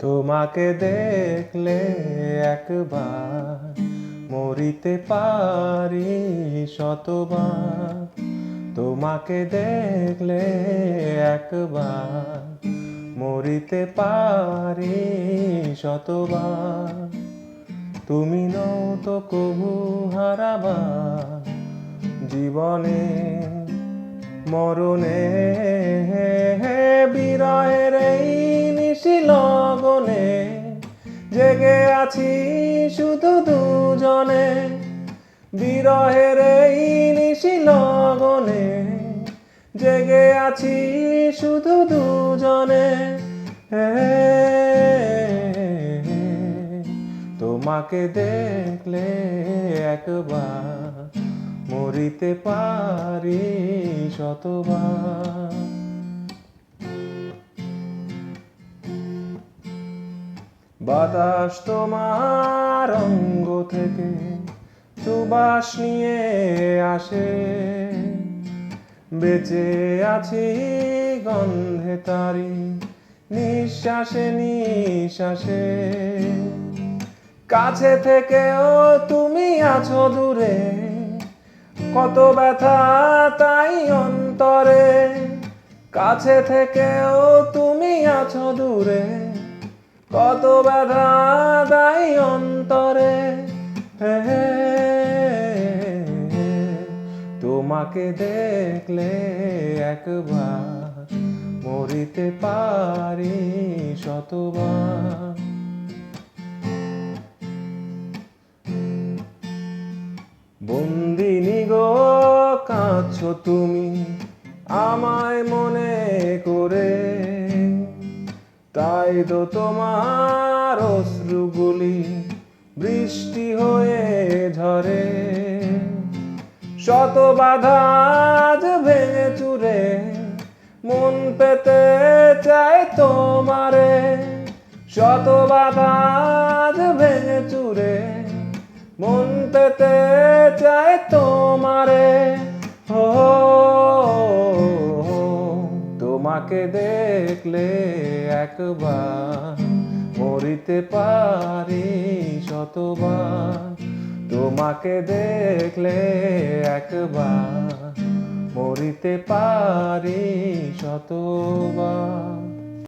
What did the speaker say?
তোমাকে দেখলে একবার মরিতে পারি শতবার। তোমাকে দেখলে একবার মরিতে পারি শতবার। তুমি নও তো কবু হারাবার জীবনে, মরণে বিরহের এই নিশি লগনে, জেগে আছি শুধু দুজনে। বিরহের এই নিশি লগনে, জেগে আছি শুধু দুজনে। তোমাকে দেখলে একবার মরিতে পারি শতবার। বাতাস তোমার অঙ্গ থেকে সুবাস নিয়ে আসে। বেঁচে আছি গন্ধে তারি, নিঃশ্বাসে নিঃশ্বাসে। কাছে থেকেও তুমি আছো দূরে, কত ব্যথা তাই অন্তরে। কাছে থেকেও তুমি আছো দূরে। কত ব্যথা তাই অন্তরে? তোমাকে দেখলে একবার মরিতে পারি শতবার। বন্দিনী গো, কাঁদছো তুমি আমায় মনে করে। তাই তো তোমার অশ্রুগুলি বৃষ্টি হয়ে ঝরে। শত বাধা ভেঙে চুরে, মন পেতে চাই তোমারে। শত বাধা ভেঙে চুরে, মন পেতে চাই তোমারে তোমাকে দেখলে একবার মরিতে পারি শতবার। তোমাকে দেখলে একবার মরিতে পারি শতবার।